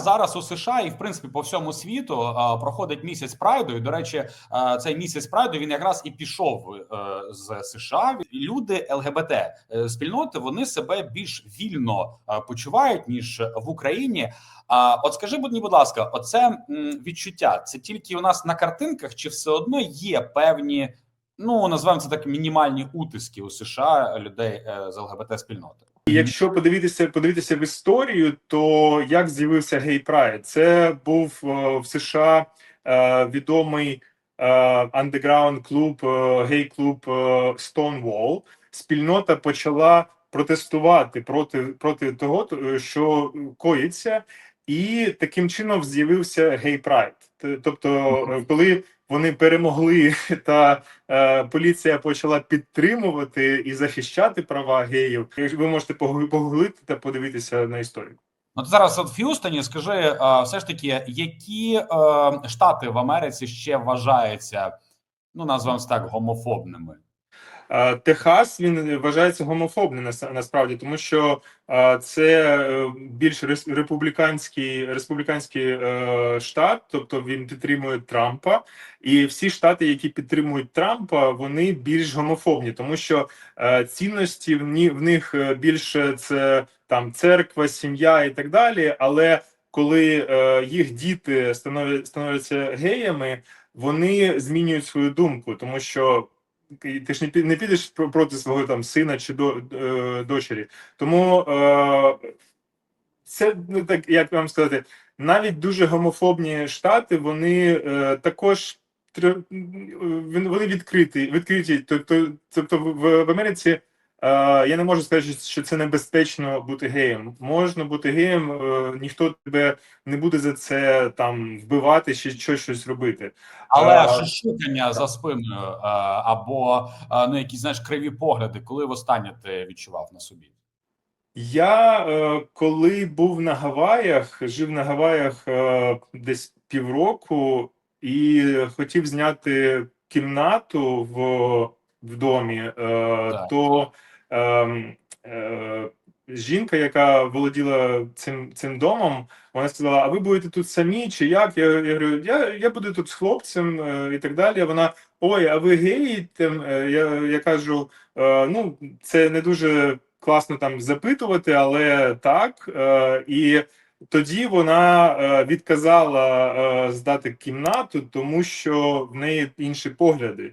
Зараз у США і в принципі по всьому світу е, проходить місяць прайду. І до речі, е, цей місяць прайду він якраз і пішов е, з США. Люди ЛГБТ спільноти вони себе більш вільно почувають ніж в Україні. А от скажи, будь будь ласка, оце відчуття це тільки у нас на картинках, чи все одно є певні, ну називаємо це так, мінімальні утиски у США людей з ЛГБТ спільноти? Якщо подивитися, подивитися в історію, то як з'явився гей прайд? Це був е, в США е, відомий е, андеграунд клуб, гей клуб Stonewall. Спільнота почала протестувати проти, проти того, що коїться, і таким чином з'явився. Т- Тобто, е, коли вони перемогли та е, поліція почала підтримувати і захищати права геїв. Ви можете погу- погуглити та подивитися на історію. Ти зараз от в Х'юстоні скажи, е, все ж таки, які е, штати в Америці ще вважаються, ну назвемо так, гомофобними? Техас він вважається гомофобним нас- насправді, тому що це е, більш рес- республіканський республіканський штат, тобто він підтримує Трампа, і всі штати, які підтримують Трампа, вони більш гомофобні, тому що е, цінності в, них е, більше це там церква, сім'я і так далі. Але коли їх діти становлять становляться геями, вони змінюють свою думку, тому що ти ж не не підеш про- проти свого там сина чи до, е, дочері. Тому е, це ну так, як вам сказати, навіть дуже гомофобні штати, вони е, також він- вони відкриті, відкриті. Тобто, тобто в, в Америці е, я не можу сказати, що це небезпечно бути геєм. Можна бути геєм, е, ніхто тебе не буде за це там вбивати чи щось щось робити. Але А, шушукання за спиною е, або е, ну якісь знаєш криві погляди, коли востаннє ти відчував на собі? Я е, коли був на Гаваях, жив на Гаваях е, десь півроку і хотів зняти кімнату в, в домі, е, Так. то е, е, жінка, яка володіла цим, цим домом, вона сказала: А ви будете тут самі чи як? Я, я говорю, я, я буду тут з хлопцем е, і так далі. Вона ой, а ви геї? Е, Я, я кажу, е, ну це не дуже класно там запитувати, але так. Е, і тоді вона е, відказала е, здати кімнату, тому що в неї інші погляди.